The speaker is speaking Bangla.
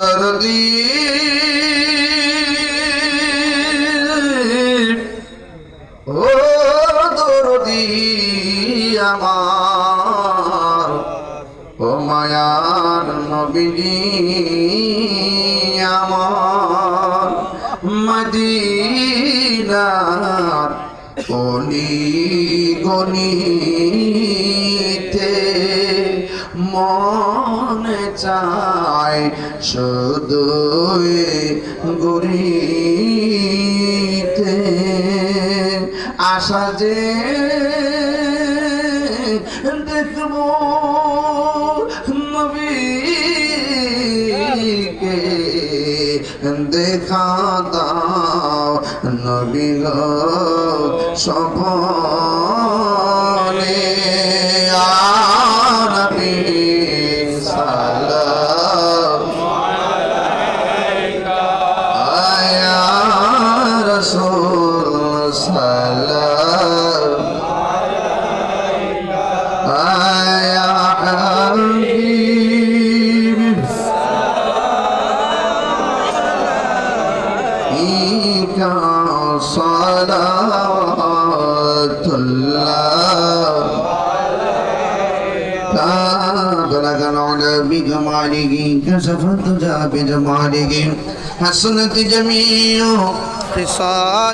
ও দরদি আমার ও মায়ার নবীজি আমার মদিনার অলি গনিতে মনে চায় শুধু গরিতে আশা যে দেখব নবীকে দেখা দাও নবী গো بجماله كشف الدجى بجماله حسنت جميع خصال